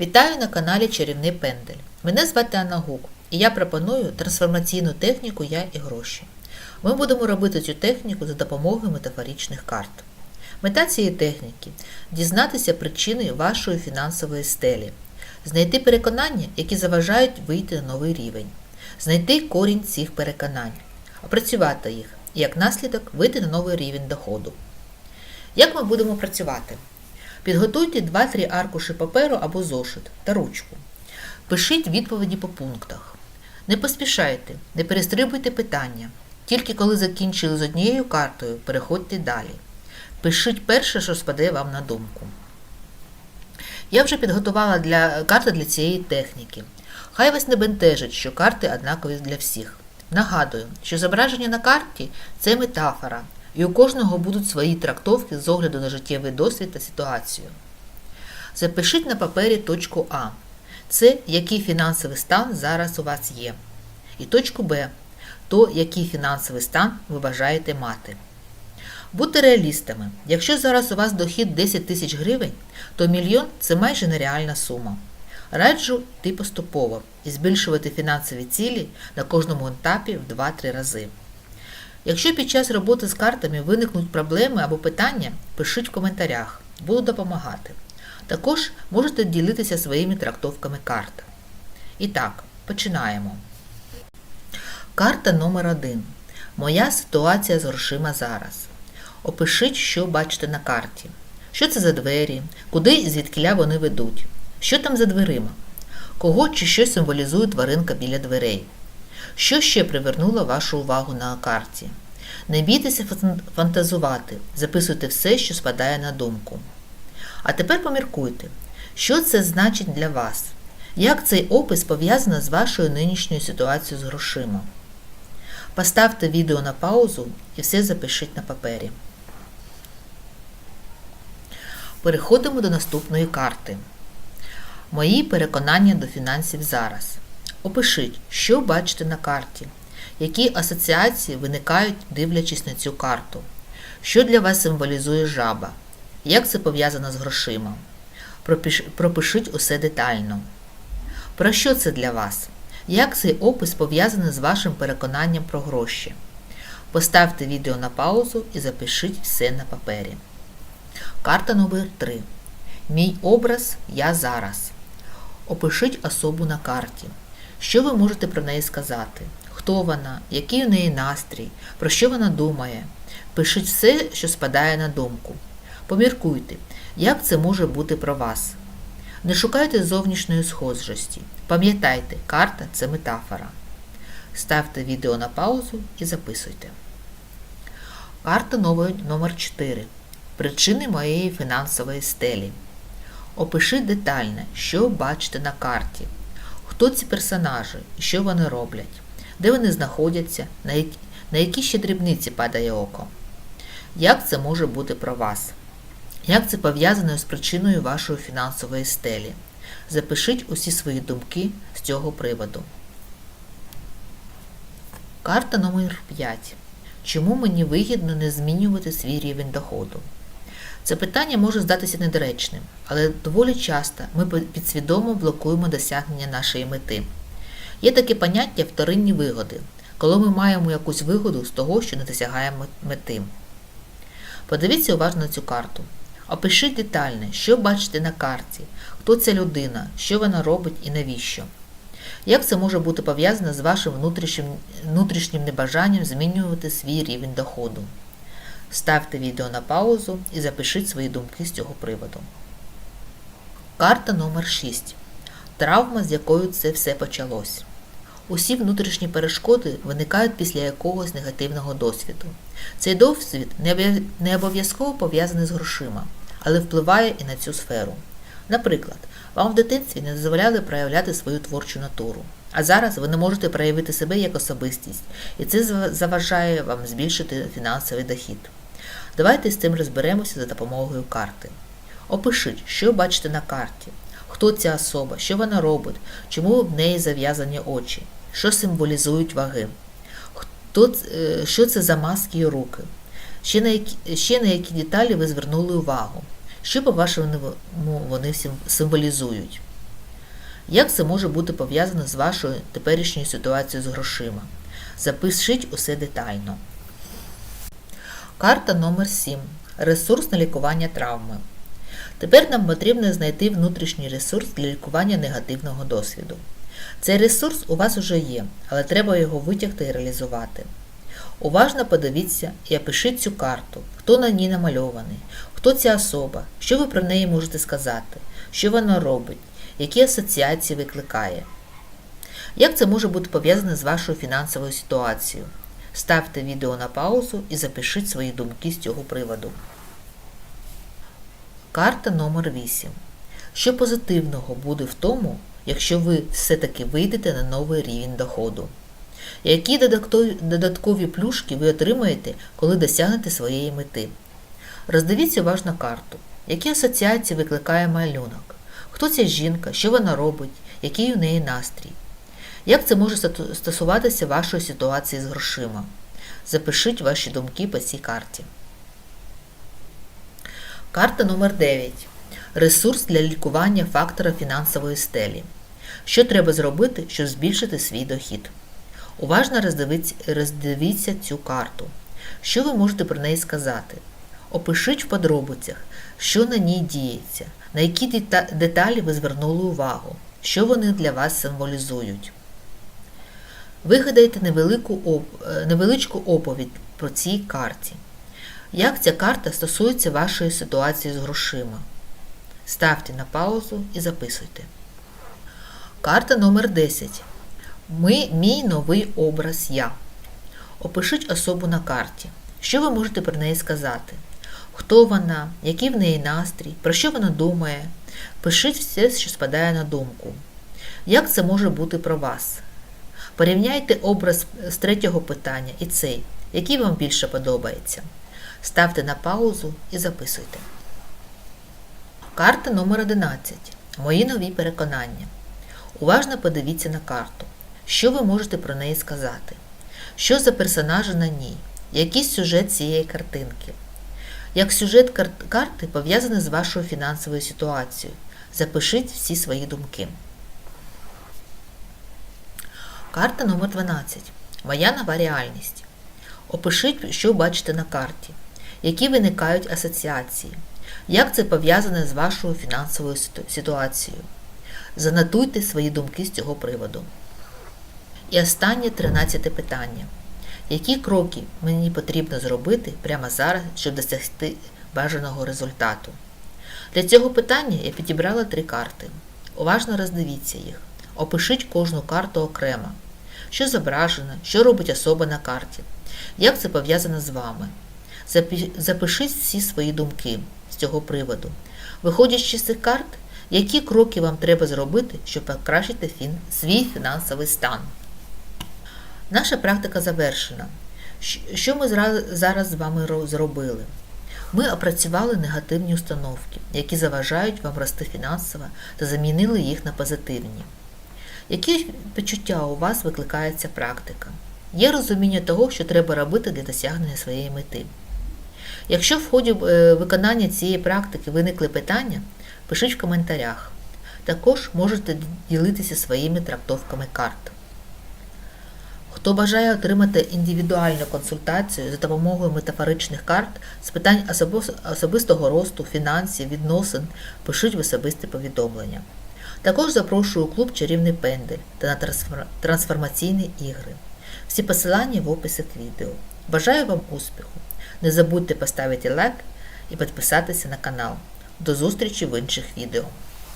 Вітаю на каналі Чарівний Пендель. Мене звати Анна Гук, і я пропоную трансформаційну техніку Я і гроші. Ми будемо робити цю техніку за допомогою метафоричних карт. Мета цієї техніки дізнатися причини вашої фінансової стелі, знайти переконання, які заважають вийти на новий рівень, знайти корінь цих переконань, опрацювати їх і як наслідок вийти на новий рівень доходу. Як ми будемо працювати? Підготуйте 2-3 аркуші паперу або зошит та ручку. Пишіть відповіді по пунктах. Не поспішайте, не перестрибуйте питання. Тільки коли закінчили з однією картою, переходьте далі. Пишіть перше, що спаде вам на думку. Я вже підготувала для, карти для цієї техніки. Хай вас не бентежить, що карти однакові для всіх. Нагадую, що зображення на карті це метафора, і у кожного будуть свої трактовки з огляду на життєвий досвід та ситуацію. Запишіть на папері точку А. Це який фінансовий стан зараз у вас є. І точку Б то який фінансовий стан ви бажаєте мати. Будьте реалістами. Якщо зараз у вас дохід 10 тисяч гривень, то мільйон це майже нереальна сума. Раджу йти поступово і збільшувати фінансові цілі на кожному етапі в 2-3 рази. Якщо під час роботи з картами виникнуть проблеми або питання, пишіть в коментарях, буду допомагати. Також можете ділитися своїми трактовками карт. І так, починаємо. Карта номер 1 Моя ситуація з грошима зараз. Опишіть, що бачите на карті. Що це за двері, куди і звідкиля вони ведуть, що там за дверима, кого чи що символізує тваринка біля дверей. Що ще привернуло вашу увагу на карті? Не бійтеся фантазувати, записуйте все, що спадає на думку. А тепер поміркуйте, що це значить для вас, як цей опис пов'язано з вашою нинішньою ситуацією з грошима. Поставте відео на паузу і все запишіть на папері. Переходимо до наступної карти. Мої переконання до фінансів зараз. Опишіть, що бачите на карті, які асоціації виникають, дивлячись на цю карту, що для вас символізує жаба, як це пов'язано з грошима. Пропиш- Пропишіть усе детально. Про що це для вас? Як цей опис пов'язаний з вашим переконанням про гроші? Поставте відео на паузу і запишіть все на папері. Карта номер 3. Мій образ я зараз. Опишіть особу на карті. Що ви можете про неї сказати? Хто вона, який у неї настрій, про що вона думає? Пишіть все, що спадає на думку. Поміркуйте, як це може бути про вас. Не шукайте зовнішньої схожості. Пам'ятайте, карта це метафора. Ставте відео на паузу і записуйте. Карта номер номер 4. Причини моєї фінансової стелі. Опишіть детально, що бачите на карті. Хто ці персонажі і що вони роблять, де вони знаходяться, на які, на які ще дрібниці падає око. Як це може бути про вас? Як це пов'язано з причиною вашої фінансової стелі? Запишіть усі свої думки з цього приводу. Карта номер 5. Чому мені вигідно не змінювати свій рівень доходу? Це питання може здатися недоречним, але доволі часто ми підсвідомо блокуємо досягнення нашої мети. Є таке поняття вторинні вигоди, коли ми маємо якусь вигоду з того, що не досягаємо мети. Подивіться уважно цю карту. Опишіть детально, що бачите на карті, хто ця людина, що вона робить і навіщо. Як це може бути пов'язано з вашим внутрішнім, внутрішнім небажанням змінювати свій рівень доходу? Ставте відео на паузу і запишіть свої думки з цього приводу. Карта номер 6. Травма, з якою це все почалось. Усі внутрішні перешкоди виникають після якогось негативного досвіду. Цей досвід не обов'язково пов'язаний з грошима, але впливає і на цю сферу. Наприклад, вам в дитинстві не дозволяли проявляти свою творчу натуру, а зараз ви не можете проявити себе як особистість, і це заважає вам збільшити фінансовий дохід. Давайте з цим розберемося за допомогою карти. Опишіть, що бачите на карті, хто ця особа, що вона робить, чому в неї зав'язані очі, що символізують ваги, хто, е, що це за маски і руки, ще на, які, ще на які деталі ви звернули увагу, що, по-вашому, вони символізують. Як це може бути пов'язано з вашою теперішньою ситуацією з грошима? Запишіть усе детально. Карта номер 7. Ресурс на лікування травми. Тепер нам потрібно знайти внутрішній ресурс для лікування негативного досвіду. Цей ресурс у вас уже є, але треба його витягти і реалізувати. Уважно подивіться і опишіть цю карту, хто на ній намальований, хто ця особа, що ви про неї можете сказати, що вона робить, які асоціації викликає. Як це може бути пов'язане з вашою фінансовою ситуацією? Ставте відео на паузу і запишіть свої думки з цього приводу. Карта номер 8. Що позитивного буде в тому, якщо ви все-таки вийдете на новий рівень доходу? Які додаткові, плюшки ви отримаєте, коли досягнете своєї мети? Роздивіться уважно карту. Які асоціації викликає малюнок? Хто ця жінка, що вона робить, який у неї настрій? Як це може стосуватися вашої ситуації з грошима? Запишіть ваші думки по цій карті. Карта номер 9. Ресурс для лікування фактора фінансової стелі. Що треба зробити, щоб збільшити свій дохід? Уважно роздивіться, цю карту. Що ви можете про неї сказати? Опишіть в подробицях, що на ній діється, на які деталі ви звернули увагу, що вони для вас символізують. Вигадайте невелику е, невеличку оповідь про цій карті. Як ця карта стосується вашої ситуації з грошима? Ставте на паузу і записуйте. Карта номер 10. Ми, мій новий образ я. Опишіть особу на карті. Що ви можете про неї сказати? Хто вона, який в неї настрій, про що вона думає? Пишіть все, що спадає на думку. Як це може бути про вас? Порівняйте образ з третього питання і цей, який вам більше подобається. Ставте на паузу і записуйте. Карта номер 11. Мої нові переконання. Уважно подивіться на карту. Що ви можете про неї сказати? Що за персонажі на ній? Який сюжет цієї картинки? Як сюжет карти пов'язаний з вашою фінансовою ситуацією? Запишіть всі свої думки. Карта номер 12. Моя нова реальність. Опишіть, що бачите на карті, які виникають асоціації, як це пов'язане з вашою фінансовою ситуацією. Занотуйте свої думки з цього приводу. І останнє 13 питання. Які кроки мені потрібно зробити прямо зараз, щоб досягти бажаного результату? Для цього питання я підібрала три карти. Уважно роздивіться їх. Опишіть кожну карту окремо. Що зображено, що робить особа на карті, як це пов'язано з вами. Запишіть всі свої думки з цього приводу. Виходячи з цих карт, які кроки вам треба зробити, щоб покращити свій фінансовий стан. Наша практика завершена. Що ми зараз з вами зробили? Ми опрацювали негативні установки, які заважають вам рости фінансово та замінили їх на позитивні. Які почуття у вас викликає ця практика? Є розуміння того, що треба робити для досягнення своєї мети. Якщо в ході е, виконання цієї практики виникли питання, пишіть в коментарях. Також можете ділитися своїми трактовками карт. Хто бажає отримати індивідуальну консультацію за допомогою метафоричних карт з питань особистого росту, фінансів, відносин, пишіть в особисті повідомлення. Також запрошую клуб Чарівний Пендель та на трансформаційні ігри. Всі посилання в описі к відео. Бажаю вам успіху! Не забудьте поставити лайк і підписатися на канал. До зустрічі в інших відео.